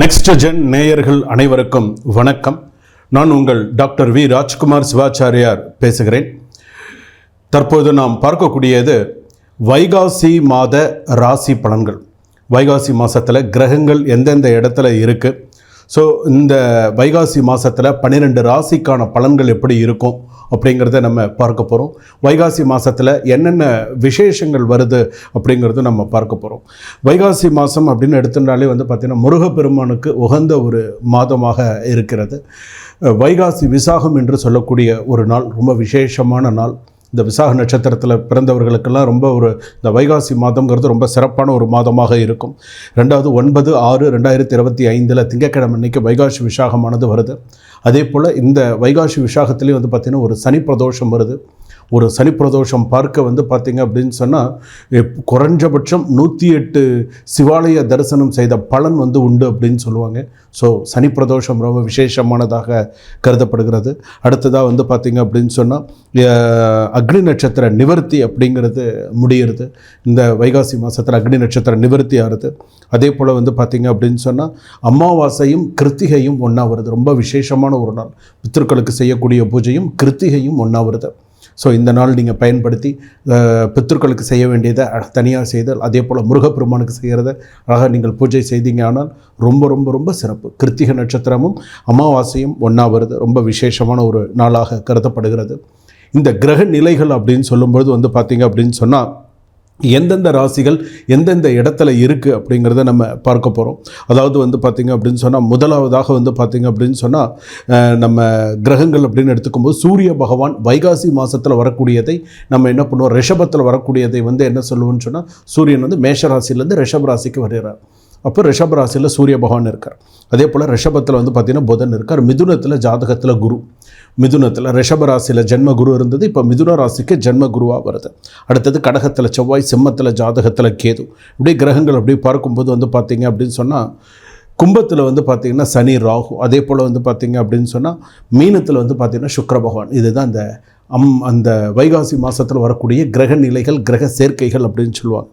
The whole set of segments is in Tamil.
நெக்ஸ்ட் ஜென் நேயர்கள் அனைவருக்கும் வணக்கம். நான் உங்கள் டாக்டர் வி. ராஜ்குமார் சிவாச்சாரியார் பேசுகிறேன். தற்போது நாம் பார்க்கக்கூடியது வைகாசி மாத ராசி பலன்கள். வைகாசி மாதத்தில் கிரகங்கள் எந்தெந்த இடத்துல இருக்குது ஸோ இந்த வைகாசி மாதத்தில் பன்னிரெண்டு ராசிக்கான பலன்கள் எப்படி இருக்கும் அப்படிங்கிறத நம்ம பார்க்க போகிறோம் வைகாசி மாதத்தில் என்னென்ன விசேஷங்கள் வருது அப்படிங்கிறத நம்ம பார்க்க போகிறோம் வைகாசி மாதம் அப்படின்னு எடுத்துட்டாலே வந்து பார்த்திங்கன்னா முருகப்பெருமானுக்கு உகந்த ஒரு மாதமாக இருக்கிறது. வைகாசி விசாகம் என்று சொல்லக்கூடிய ஒரு நாள் ரொம்ப விசேஷமான நாள். இந்த விசாக நட்சத்திரத்தில் பிறந்தவர்களுக்கெல்லாம் ரொம்ப ஒரு இந்த வைகாசி மாதங்கிறது ரொம்ப சிறப்பான ஒரு மாதமாக இருக்கும். ரெண்டாவது ஒன்பது ஆறு ரெண்டாயிரத்தி இருபத்தி ஐந்தில் திங்கட்கிழமை அன்னைக்கு வைகாசி விசாகமானது வருது. அதே போல் இந்த வைகாசி விசாகத்துலேயும் வந்து பார்த்திங்கன்னா ஒரு சனி பிரதோஷம் வருது. ஒரு சனி பிரதோஷம் பார்க்க வந்து பார்த்திங்க அப்படின்னு சொன்னால் குறைஞ்சபட்சம் நூற்றி எட்டு சிவாலய தரிசனம் செய்த பலன் வந்து உண்டு அப்படின்னு சொல்லுவாங்க. ஸோ சனி பிரதோஷம் ரொம்ப விசேஷமானதாக கருதப்படுகிறது. அடுத்ததாக வந்து பார்த்திங்க அப்படின்னு சொன்னால் அக்னி நட்சத்திர நிவர்த்தி அப்படிங்கிறது முடிகிறது. இந்த வைகாசி மாதத்தில் அக்னி நட்சத்திர நிவர்த்தி ஆகுது அதே போல் வந்து பார்த்திங்க அப்படின்னு சொன்னால் அமாவாசையும் கிருத்திகையும் ஒன்றா வருது. ரொம்ப விசேஷமான ஒரு நாள். பித்திருக்களுக்கு செய்யக்கூடிய பூஜையும் கிருத்திகையும் ஒன்றா வருது. ஸோ இந்த நாள் நீங்கள் பயன்படுத்தி பித்தர்களுக்கு செய்ய வேண்டியதை தனியாக செய்தல் அதே போல் முருகப்பெருமானுக்கு செய்கிறத அழகாக நீங்கள் பூஜை செய்தீங்க ஆனால் ரொம்ப ரொம்ப ரொம்ப சிறப்பு. கிருத்திக நட்சத்திரமும் அமாவாசையும் ஒன்றா வருது. ரொம்ப விசேஷமான ஒரு நாளாக கருதப்படுகிறது. இந்த கிரக நிலைகள் அப்படின்னு சொல்லும்பொழுது வந்து பார்த்தீங்க அப்படின்னு சொன்னால் எந்தெந்த ராசிகள் எந்தெந்த இடத்துல இருக்குது அப்படிங்கிறத நம்ம பார்க்க போகிறோம் அதாவது வந்து பார்த்திங்க அப்படின்னு சொன்னால் முதலாவதாக வந்து பார்த்திங்க அப்படின்னு சொன்னால் நம்ம கிரகங்கள் அப்படின்னு எடுத்துக்கும்போது சூரிய பகவான் வைகாசி மாதத்தில் வரக்கூடியதை நம்ம என்ன பண்ணுவோம்? ரிஷபத்தில் வரக்கூடியதை வந்து என்ன சொல்லுவோம்னு சொன்னால் சூரியன் வந்து மேஷ ராசிலேருந்து ரிஷப ராசிக்கு வருகிறார். அப்போ ரிஷப ராசியில் சூரிய பகவான் இருக்கார். அதே போல் ரிஷபத்தில் வந்து பார்த்திங்கன்னா புதன் இருக்கார். மிதுனத்தில் ஜாதகத்தில் குரு. மிதுனத்தில் ரிஷபராசியில் ஜென்ம குரு இருந்தது. இப்போ மிதுன ராசிக்கு ஜென்ம குருவாக வருது. அடுத்தது கடகத்தில் செவ்வாய் சிம்மத்தில் ஜாதகத்தில் கேது. இப்படியே கிரகங்கள் அப்படியே பார்க்கும்போது வந்து பார்த்தீங்க அப்படின்னு சொன்னால் கும்பத்தில் வந்து பார்த்திங்கன்னா சனி ராகு அதே போல் வந்து பார்த்திங்க அப்படின்னு சொன்னால் மீனத்தில் வந்து பார்த்திங்கன்னா சுக்கர பகவான். இதுதான் அந்த அம் அந்த வைகாசி மாதத்தில் வரக்கூடிய கிரக நிலைகள் கிரக சேர்க்கைகள் அப்படின்னு சொல்லுவாங்க.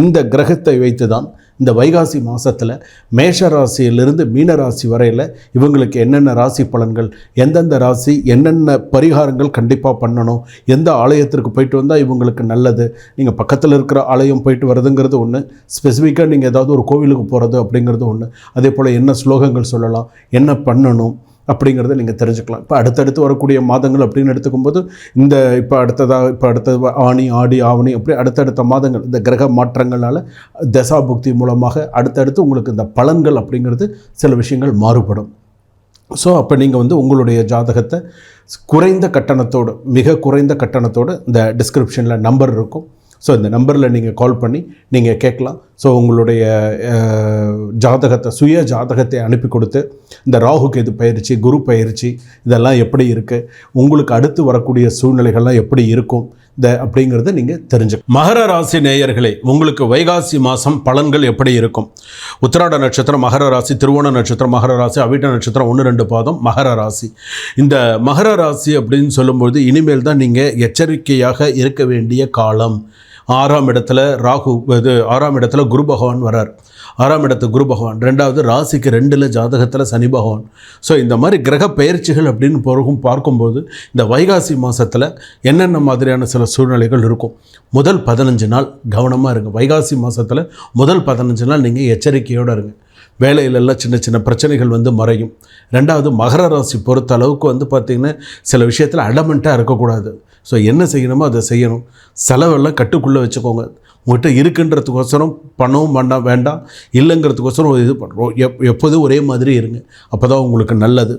இந்த கிரகத்தை வைத்து தான் இந்த வைகாசி மாதத்தில் மேஷ ராசியிலிருந்து மீன ராசி வரையில் இவங்களுக்கு என்னென்ன ராசி பலன்கள் எந்தெந்த ராசி என்னென்ன பரிகாரங்கள் கண்டிப்பாக பண்ணணும் எந்த ஆலயத்திற்கு போயிட்டு வந்தால் இவங்களுக்கு நல்லது நீங்கள் பக்கத்தில் இருக்கிற ஆலயம் போயிட்டு வரதுங்கிறது ஒன்று ஸ்பெசிஃபிக்காக நீங்கள் ஏதாவது ஒரு கோவிலுக்கு போகிறது அப்படிங்கிறது ஒன்று அதே போல் என்ன ஸ்லோகங்கள் சொல்லலாம் என்ன பண்ணணும் அப்படிங்கிறத நீங்கள் தெரிஞ்சுக்கலாம். இப்போ அடுத்தடுத்து வரக்கூடிய மாதங்கள் அப்படின்னு எடுத்துக்கும்போது இந்த இப்போ அடுத்ததாக இப்போ அடுத்தது ஆணி ஆடி ஆவணி அப்படி அடுத்தடுத்த மாதங்கள் இந்த கிரக மாற்றங்களால் தசா புக்தி மூலமாக அடுத்தடுத்து உங்களுக்கு இந்த பலன்கள் அப்படிங்கிறது சில விஷயங்கள் மாறுபடும். ஸோ அப்போ நீங்கள் வந்து உங்களுடைய ஜாதகத்தை குறைந்த கட்டணத்தோடு மிக குறைந்த கட்டணத்தோடு இந்த டிஸ்கிரிப்ஷனில் நம்பர் இருக்கும். ஸோ இந்த நம்பரில் நீங்கள் கால் பண்ணி நீங்கள் கேட்கலாம். ஸோ உங்களுடைய ஜாதகத்தை சுய ஜாதகத்தை அனுப்பி கொடுத்து இந்த ராகு இது பயிற்சி குரு பயிற்சி இதெல்லாம் எப்படி இருக்குது உங்களுக்கு அடுத்து வரக்கூடிய சூழ்நிலைகள்லாம் எப்படி இருக்கும் இந்த அப்படிங்கிறத நீங்கள் தெரிஞ்சுக்க மகர ராசி நேயர்களே உங்களுக்கு வைகாசி மாதம் பலன்கள் எப்படி இருக்கும்? உத்திராட நட்சத்திரம் மகர ராசி திருவோண நட்சத்திரம் மகர ராசி அவிட்ட நட்சத்திரம் ஒன்று ரெண்டு பாதம் மகர ராசி. இந்த மகர ராசி அப்படின்னு சொல்லும்போது இனிமேல் தான் நீங்கள் எச்சரிக்கையாக இருக்க வேண்டிய காலம். ஆறாம் இடத்துல ராகு இது ஆறாம் இடத்துல குரு பகவான் வரார். ஆறாம் இடத்து குரு பகவான். ரெண்டாவது ராசிக்கு ரெண்டில் ஜாதகத்தில் சனி பகவான். ஸோ இந்த மாதிரி கிரக பயிற்சிகள் அப்படின்னு போகும் பார்க்கும்போது இந்த வைகாசி மாதத்தில் என்னென்ன மாதிரியான சில சூழ்நிலைகள் இருக்கும்? முதல் பதினஞ்சு நாள் கவனமாக இருங்க. வைகாசி மாதத்தில் முதல் பதினஞ்சு நாள் நீங்கள் எச்சரிக்கையோடு இருங்க. வேலையிலெல்லாம் சின்ன சின்ன பிரச்சனைகள் வந்து மறையும். ரெண்டாவது மகர ராசி பொறுத்த அளவுக்கு வந்து பார்த்திங்கன்னா சில விஷயத்தில் அடமெண்ட்டாக இருக்கக்கூடாது. ஸோ என்ன செய்யணுமோ அதை செய்யணும். செலவெல்லாம் கட்டுக்குள்ளே வச்சுக்கோங்க. உங்கள்கிட்ட இருக்குன்றதுக்கோசரம் பணம் வேண்டாம் வேண்டாம். இல்லைங்கிறதுக்கோசரம் ஒரு இது பண்ணுறோம் எப் எப்போதும் ஒரே மாதிரி இருங்க. அப்போ தான் உங்களுக்கு நல்லது.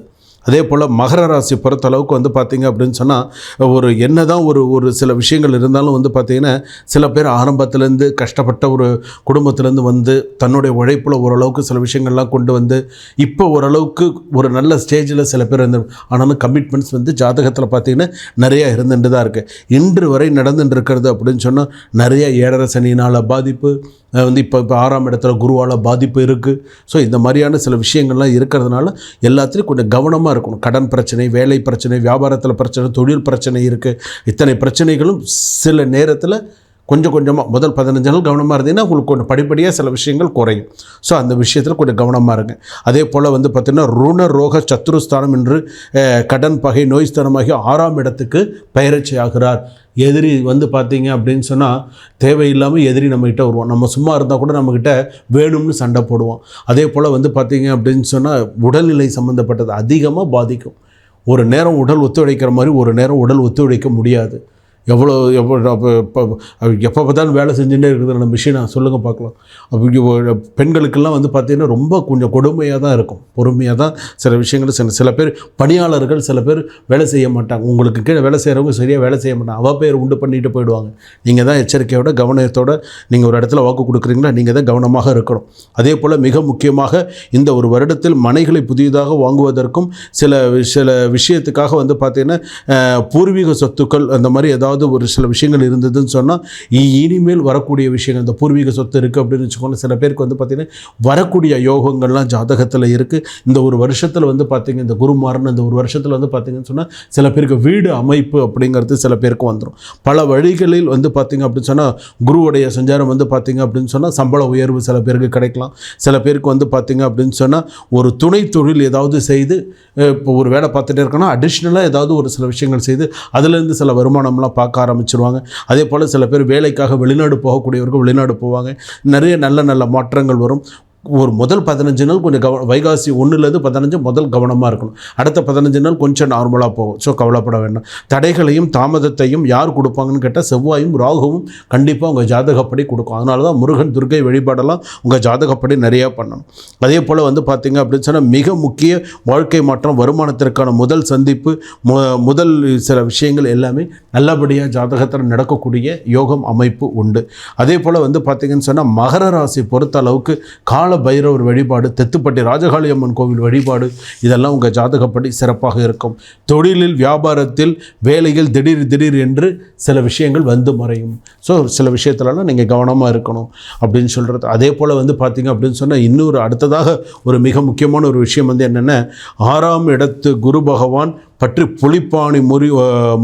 அதே போல் மகர ராசி பொறுத்த அளவுக்கு வந்து பார்த்திங்க அப்படின்னு சொன்னால் ஒரு என்ன தான் ஒரு ஒரு சில விஷயங்கள் இருந்தாலும் வந்து பார்த்திங்கன்னா சில பேர் ஆரம்பத்துலேருந்து கஷ்டப்பட்ட ஒரு குடும்பத்துலேருந்து வந்து தன்னுடைய உழைப்பில் ஓரளவுக்கு சில விஷயங்கள்லாம் கொண்டு வந்து இப்போ ஓரளவுக்கு ஒரு நல்ல ஸ்டேஜில் சில பேர் இருந்து ஆனாலும் கமிட்மெண்ட்ஸ் வந்து ஜாதகத்தில் பார்த்திங்கன்னா நிறையா இருந்துட்டு தான் இருக்குது இன்று வரை நடந்துட்டு இருக்கிறது அப்படின்னு சொன்னால் நிறைய ஏழரை சனியினால் பாதிப்பு வந்து இப்போ இப்போ ஆறாம் இடத்துல குருவால் பாதிப்பு இருக்குது ஸோ இந்த மாதிரியான சில விஷயங்கள்லாம் இருக்கிறதுனால எல்லாத்துலேயும் கொஞ்சம் கவனமாக இருக்கணும். கடன் பிரச்சனை வேலை பிரச்சனை வியாபாரத்தில் பிரச்சனை தொழில் பிரச்சனை இருக்குது இத்தனை பிரச்சனைகளும் சில நேரத்தில் கொஞ்சம் கொஞ்சமாக முதல் பதினஞ்சு நாள் கவனமாக இருந்தீங்கன்னா உங்களுக்கு கொஞ்சம் படிப்படியாக சில விஷயங்கள் குறையும். ஸோ அந்த விஷயத்தில் கொஞ்சம் கவனமாக இருங்க. அதே போல் வந்து பார்த்திங்கன்னா ருண ரோக சத்ருஸ்தானம் என்று கடன் பகை நோய் ஸ்தானமாகி ஆறாம் இடத்துக்கு பயிற்சி ஆகிறார். எதிரி வந்து பார்த்தீங்க அப்படின்னு சொன்னால் தேவையில்லாமல் எதிரி நம்மக்கிட்ட வருவோம் நம்ம சும்மா இருந்தால் கூட நம்மக்கிட்ட வேணும்னு சண்டை போடுவோம் அதே போல் வந்து பார்த்தீங்க அப்படின்னு சொன்னால் உடல்நிலை சம்மந்தப்பட்டது அதிகமாக பாதிக்கும். ஒரு நேரம் உடல் ஒத்துழைக்கிற மாதிரி ஒரு நேரம் உடல் ஒத்துழைக்க முடியாது. எவ்வளோ எவ்வளோ அப்போ இப்போ எப்போ பார்த்தாலும் வேலை செஞ்சுட்டே இருக்குது நம்ம மிஷினை சொல்லுங்கள் பார்க்கலாம். அப்போ பெண்களுக்கெல்லாம் வந்து பார்த்திங்கன்னா ரொம்ப கொஞ்சம் கொடுமையாக தான் இருக்கும். பொறுமையாக தான் சில விஷயங்கள் சில சில பேர் பணியாளர்கள் சில பேர் வேலை செய்ய மாட்டாங்க. உங்களுக்கு கீழே வேலை செய்கிறவங்க சரியாக வேலை செய்ய மாட்டாங்க. அவள் பேர் உண்டு பண்ணிட்டு போயிடுவாங்க. நீங்கள் தான் எச்சரிக்கையோட கவனத்தோட நீங்கள் ஒரு இடத்துல வாக்கு கொடுக்குறீங்களா? நீங்கள் தான் கவனமாக இருக்கணும். அதே போல் மிக முக்கியமாக இந்த ஒரு வருடத்தில் மனைகளை புதியதாக வாங்குவதற்கும் சில சில விஷயத்துக்காக வந்து பார்த்தீங்கன்னா பூர்வீக சொத்துக்கள் அந்த மாதிரி ஏதாவது ஒரு சில விஷயங்கள் இருந்ததுன்னு சொன்னால் இனிமேல் வரக்கூடிய விஷயங்கள் இந்த பூர்வீக சொத்து இருக்குது அப்படின்னு வச்சுக்கோங்க. சில பேருக்கு வந்து பார்த்திங்கன்னா வரக்கூடிய யோகங்கள்லாம் ஜாதகத்தில் இருக்குது இந்த ஒரு வருஷத்தில் வந்து பார்த்திங்க இந்த குருமாரன் இந்த ஒரு வருஷத்தில் வந்து பார்த்திங்கன்னு சொன்னால் சில பேருக்கு வீடு அமைப்பு அப்படிங்கிறது சில பேருக்கு வந்துடும் பல வழிகளில் வந்து பார்த்திங்க அப்படின்னு சொன்னால் குருவுடைய சஞ்சாரம் வந்து பார்த்திங்க அப்படின்னு சொன்னால் சம்பள உயர்வு சில பேருக்கு கிடைக்கலாம். சில பேருக்கு வந்து பார்த்திங்க அப்படின்னு சொன்னால் ஒரு துணை தொழில் ஏதாவது செய்து இப்போ ஒரு வேலை பார்த்துட்டே இருக்கோன்னா அடிஷ்னலாக ஏதாவது ஒரு சில விஷயங்கள் செய்து அதுலேருந்து சில வருமானம்லாம் பார்க்க பார்க்க ஆரம்பிச்சிருவாங்க. அதே போல் சில பேர் வேலைக்காக வெளிநாடு போகக்கூடியவர்கள் வெளிநாடு போவாங்க. நிறைய நல்ல நல்ல மாற்றங்கள் வரும். ஒரு முதல் பதினஞ்சு நாள் கொஞ்சம் கவ வைகாசி ஒன்றுலேருந்து பதினஞ்சு முதல் கவனமாக இருக்கணும். அடுத்த பதினஞ்சு நாள் கொஞ்சம் நார்மலாக போகும். ஸோ கவலைப்பட வேண்டாம். தடைகளையும் தாமதத்தையும் யார் கொடுப்பாங்கன்னு கேட்டால் செவ்வாயும் ராகுவும் கண்டிப்பாக உங்கள் ஜாதகப்படி கொடுக்கும். அதனால தான் முருகன் துர்க்கை வழிபாடெல்லாம் உங்கள் ஜாதகப்படி நிறையா பண்ணணும். அதே போல் வந்து பார்த்திங்க அப்படின்னு சொன்னால் மிக முக்கிய வாழ்க்கை மாற்றம் வருமானத்திற்கான முதல் சந்திப்பு மு முதல் சில விஷயங்கள் எல்லாமே நல்லபடியாக ஜாதகத்தில் நடக்கக்கூடிய யோகம் அமைப்பு உண்டு. அதே போல் வந்து பார்த்தீங்கன்னு சொன்னால் மகர ராசி பொறுத்த அளவுக்கு கால பைரவர் வழிபாடு தெத்துப்பட்டி ராஜகாளி அம்மன் கோவில் வழிபாடு இதெல்லாம் உங்கள் ஜாதகப்படி சிறப்பாக இருக்கும். தொழிலில் வியாபாரத்தில் வேலைகள் திடீர் திடீர் என்று சில விஷயங்கள் வந்து மறையும். ஸோ சில விஷயத்துலலாம் நீங்கள் கவனமாக இருக்கணும் அப்படின்னு சொல்கிறது அதே போல் வந்து பார்த்திங்க அப்படின்னு சொன்னால் இன்னொரு அடுத்ததாக ஒரு மிக முக்கியமான ஒரு விஷயம் வந்து என்னென்ன ஆறாம் இடத்து குரு பகவான் பற்றி புலிப்பாணி முறி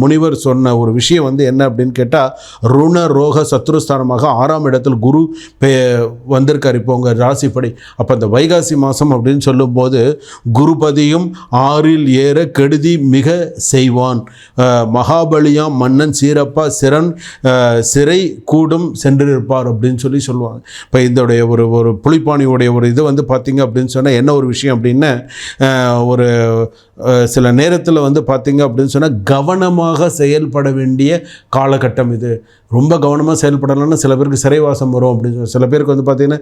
முனிவர் சொன்ன ஒரு விஷயம் வந்து என்ன அப்படின்னு கேட்டால் ருண ரோக சத்ருஸ்தானமாக ஆறாம் இடத்தில் குரு பே வந்திருக்கார். இப்போ உங்கள் ராசிப்படி. அப்போ அந்த வைகாசி மாதம் அப்படின்னு சொல்லும்போது குருபதியும் ஆறில் ஏற கெடுதி மிக செய்வான். மகாபலியாம் மன்னன் சீரப்பா சிறன் சிறை கூடும் சென்றிருப்பார் அப்படின்னு சொல்லி சொல்லுவாங்க. இப்போ இதோடைய ஒரு ஒரு புலிப்பாணியுடைய ஒரு இது வந்து பார்த்திங்க அப்படின்னு சொன்னால் என்ன ஒரு விஷயம் அப்படின்னா ஒரு சில நேரத்தில் வந்து பார்த்திங்க அப்படின்னு சொன்னால் கவனமாக செயல்பட வேண்டிய காலகட்டம் இது. ரொம்ப கவனமாக செயல்படலைன்னா சில பேருக்கு சிறைவாசம் வரும் அப்படின்னு சொல்லி சில பேருக்கு வந்து பார்த்திங்கன்னா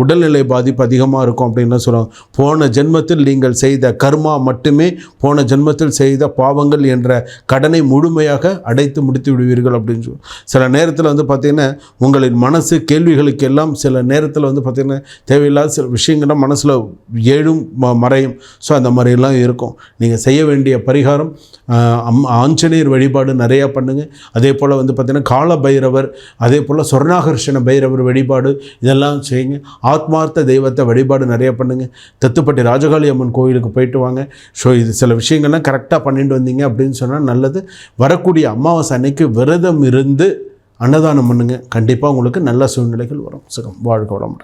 உடல்நிலை பாதிப்பு அதிகமாக இருக்கும் அப்படின்னு சொல்லுவாங்க. போன ஜென்மத்தில் நீங்கள் செய்த கர்மா மட்டுமே போன ஜென்மத்தில் செய்த பாவங்கள் என்ற கடனை முழுமையாக அடைத்து முடித்து விடுவீர்கள் அப்படின்னு சொல்லி சில நேரத்தில் வந்து பார்த்திங்கன்னா உங்களின் மனசு கேள்விகளுக்கு எல்லாம் சில நேரத்தில் வந்து பார்த்திங்கன்னா தேவையில்லாத சில விஷயங்கள்லாம் மனசில் ஏழும் ம- மறையும். ஸோ அந்த மாதிரிலாம் இருக்கும். நீங்கள் செய்ய வேண்டிய பரி பரிகாரம் அம் ஆஞ்சநேயர் வழிபாடு நிறையா பண்ணுங்கள் அதே போல் வந்து பார்த்திங்கன்னா கால பைரவர் அதே போல் சொர்ணாகர்ஷண பைரவர் வழிபாடு இதெல்லாம் செய்யுங்க. ஆத்மார்த்த தெய்வத்தை வழிபாடு நிறையா பண்ணுங்கள் தத்துப்பட்டி ராஜகாளி அம்மன் கோயிலுக்கு போயிட்டு வாங்க. ஸோ இது சில விஷயங்கள்லாம் கரெக்டாக பண்ணிட்டு வந்தீங்க அப்படின்னு சொன்னால் நல்லது. வரக்கூடிய அமாவாசை அன்னைக்கு விரதம் இருந்து அன்னதானம் பண்ணுங்க. கண்டிப்பாக உங்களுக்கு நல்ல சூழ்நிலைகள் வரும். சுகம். வாழ்க வளமுடன்.